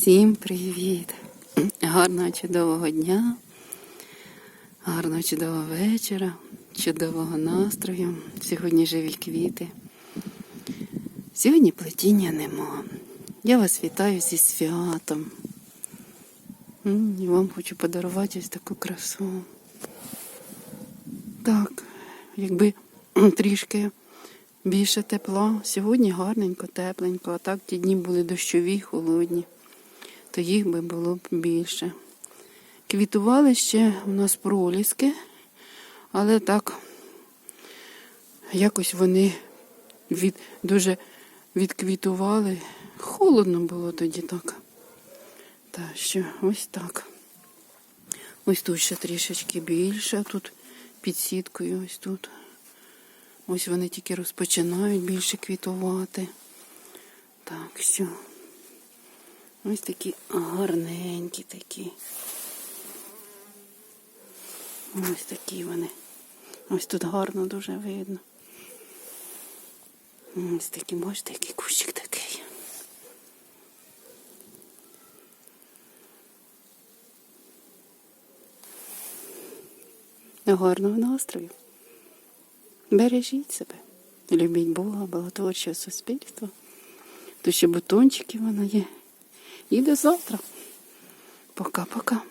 Всім привіт! Гарного чудового дня, гарного чудового вечора, чудового настрою. Сьогодні живі квіти. Сьогодні плетіння нема. Я вас вітаю зі святом. І вам хочу подарувати ось таку красу. Так, якби трішки більше тепла. Сьогодні гарненько, тепленько, а так ті дні були дощові, холодні, то їх би було б більше. Квітували ще у нас проліски, але так якось вони від, дуже відквітували. Холодно було тоді так. Так що ось так. Ось тут ще трішечки більше, тут під сіткою, ось тут. Ось вони тільки розпочинають більше квітувати. Так, що. Ось такі гарненькі такі. Ось такі вони. Ось тут гарно дуже видно. Ось такі, бачите, який кущик такий. Гарного настрою. Бережіть себе, любіть Бога, благотворчого суспільства. Тут ще бутончики воно є. І до завтра. Пока-пока.